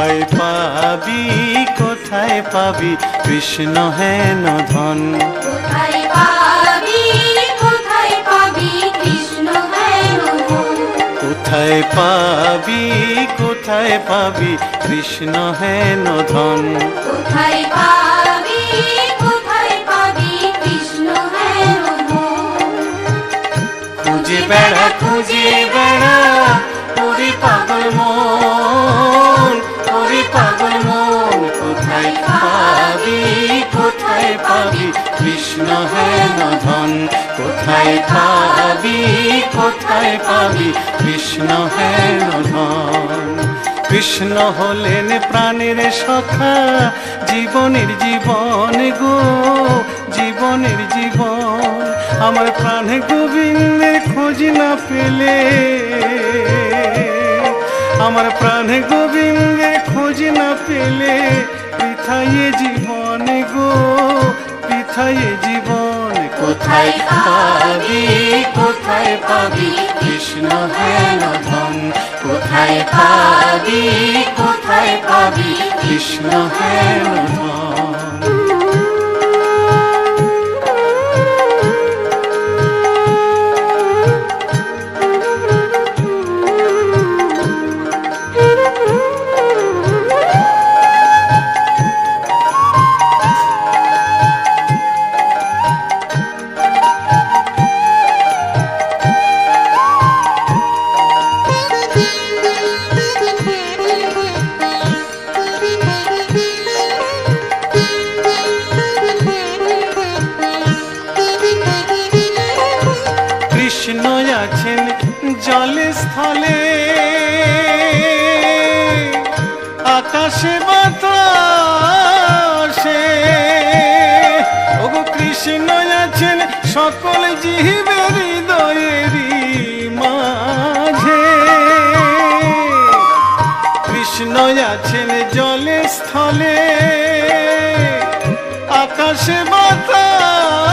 পাবি কোথায় পাবি? কৃষ্ণ হেন ধন। কোথায় পাবি কোথায় পাবি? কৃষ্ণ হেন কোথায় পাবি কোথায় পাবি? কৃষ্ণ হেন ধন। কোথায় পাবি কোথায় পাবি? কৃষ্ণ হেন খুঁজে বেড়া খুঁজে বেড়া ওরে পাগল মন। কোথায় পাবি কোথায় পাবি? কৃষ্ণ হেন কৃষ্ণ হলেন প্রাণের সখা, জীবনের জীবন গো, জীবনের জীবন। আমার প্রাণে গোবিন্দের খোঁজ না পেলে। আমার প্রাণে গোবিন্দের খোঁজ না পেলে। পৃথায়ে জীবন গো পৃথায়ে জীবন। কোথায় পাবি? কোথায় পাবি? কৃষ্ণ হেন ধন। কোথায় পাবি? কোথায় পাবি? কৃষ্ণ হেন ধন। স্থলে আকাশে বাতাসে ওগো কৃষ্ণ আছেন সকল জীবের হৃদয়েরই মাঝে। কৃষ্ণ আছেন জলে স্থলে। আকাশে বাতাসে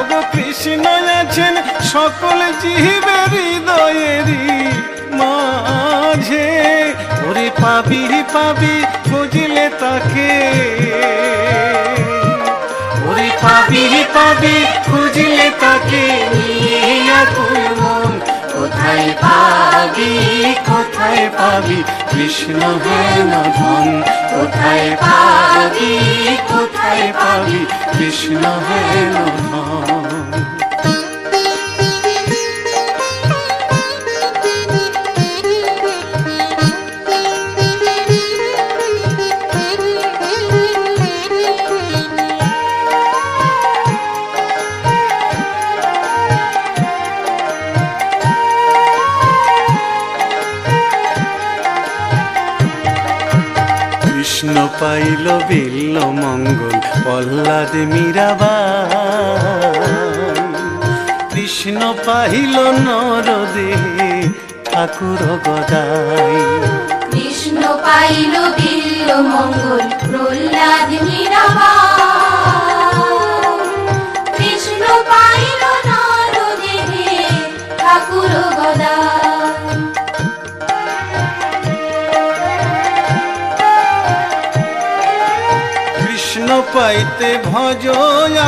ওগো কৃষ্ণ আছেন সকল জীবের হৃদয়েরই মাঝে। ওরে পাবি পাবি, খুঁজলে তাকে। ওরে পাবি পাবি, খুঁজলে তাকে। কোথায় পাবি কোথায় পাবি? কৃষ্ণ হেন ধন, কোথায় পাবি কোথায় পাবি? কৃষ্ণ হেন ধন। কৃষ্ণ পাইল বিল্ল মঙ্গল, প্রহ্লাদ মীরাবাই কৃষ্ণ পাইল নরদেহে ঠাকুর গদাই। কৃষ্ণ পাইল বিল্ল মঙ্গল, প্রহ্লাদ মীরাবা কৃষ্ণ পাইল পাইতে ভজ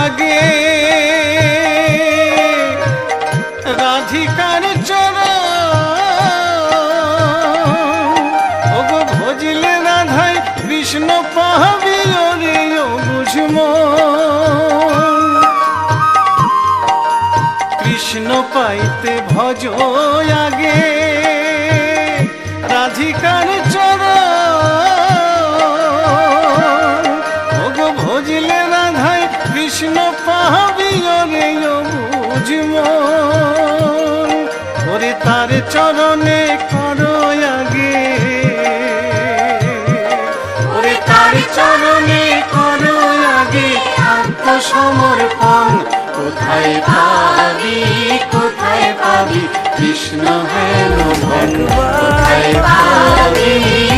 আগে রাধিকার চর ওগো ভজিলে রাধাই কৃষ্ণ পাহাবি ও বুঝম কৃষ্ণ পাইতে ভজ আগে ওরে তার চরণে করো আগে। ওরে তার চরণে করো আগে। আত্মসমর্পণ, কোথায় পাবি কোথায় পাবি? কৃষ্ণ হেন ধন কোথায় পাবি?